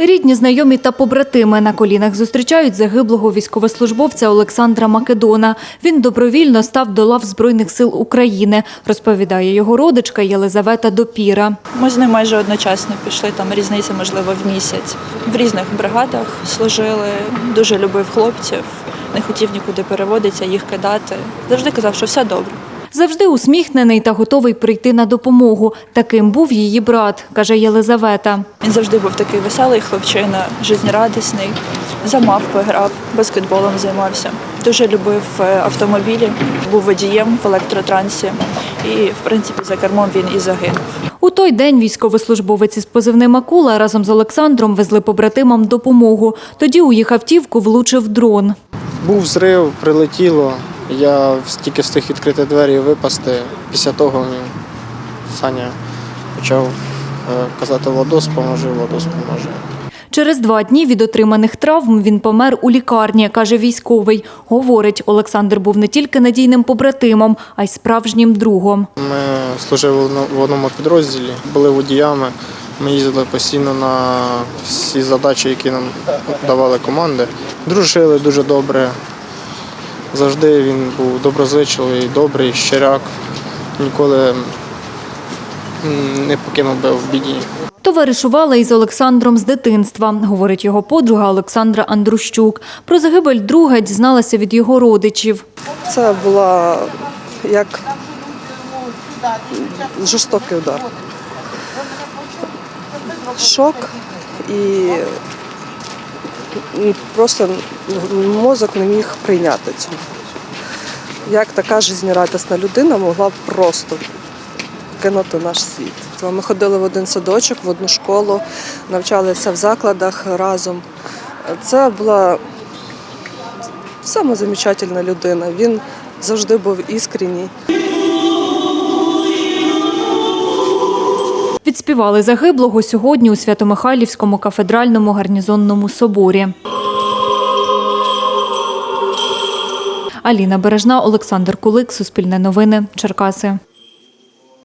Рідні, знайомі та побратими на колінах зустрічають загиблого військовослужбовця Олександра Македона. Він добровільно став до лав Збройних сил України, розповідає його родичка Єлизавета Допіра. Ми з ним майже одночасно пішли, там різниця, можливо, в місяць. В різних бригадах служили, дуже любив хлопців, не хотів нікуди переводитися, їх кидати. Завжди казав, що все добре. Завжди усміхнений та готовий прийти на допомогу. Таким був її брат, каже Єлизавета. Він завжди був такий веселий хлопчина, жизнерадісний, за мавпи грав, баскетболом займався. Дуже любив е, автомобілі, був водієм в електротрансі і, в принципі, за кермом він і загинув. У той день військовослужбовець із позивним Акула разом з Олександром везли побратимам допомогу. Тоді у їх автівку влучив дрон. Був зрив, прилетіло. Я тільки встиг відкрити двері і випасти. Після того ну, Саня почав е, казати Владос, поможи, Владос поможе. Через два дні від отриманих травм він помер у лікарні, каже військовий. Говорить, Олександр був не тільки надійним побратимом, а й справжнім другом. Ми служили в одному підрозділі, були водіями. Ми їздили постійно на всі задачі, які нам давали команди. Дружили дуже добре. Завжди він був доброзичливий, добрий, щиряк. Ніколи не покинув би в біді. Товаришувала із Олександром з дитинства, говорить його подруга Олександра Андрущук. Про загибель друга дізналася від його родичів. Це була як жорстокий удар. Шок і просто мозок не міг прийняти цього. Як така жизнерадісна людина могла просто кинути наш світ. Ми ходили в один садочок, в одну школу, навчалися в закладах разом. Це була саме людина. Він завжди був іскренній. Відспівали загиблого сьогодні у Свято-Михайлівському кафедральному гарнізонному соборі. Аліна Бережна, Олександр Кулик, Суспільне новини, Черкаси.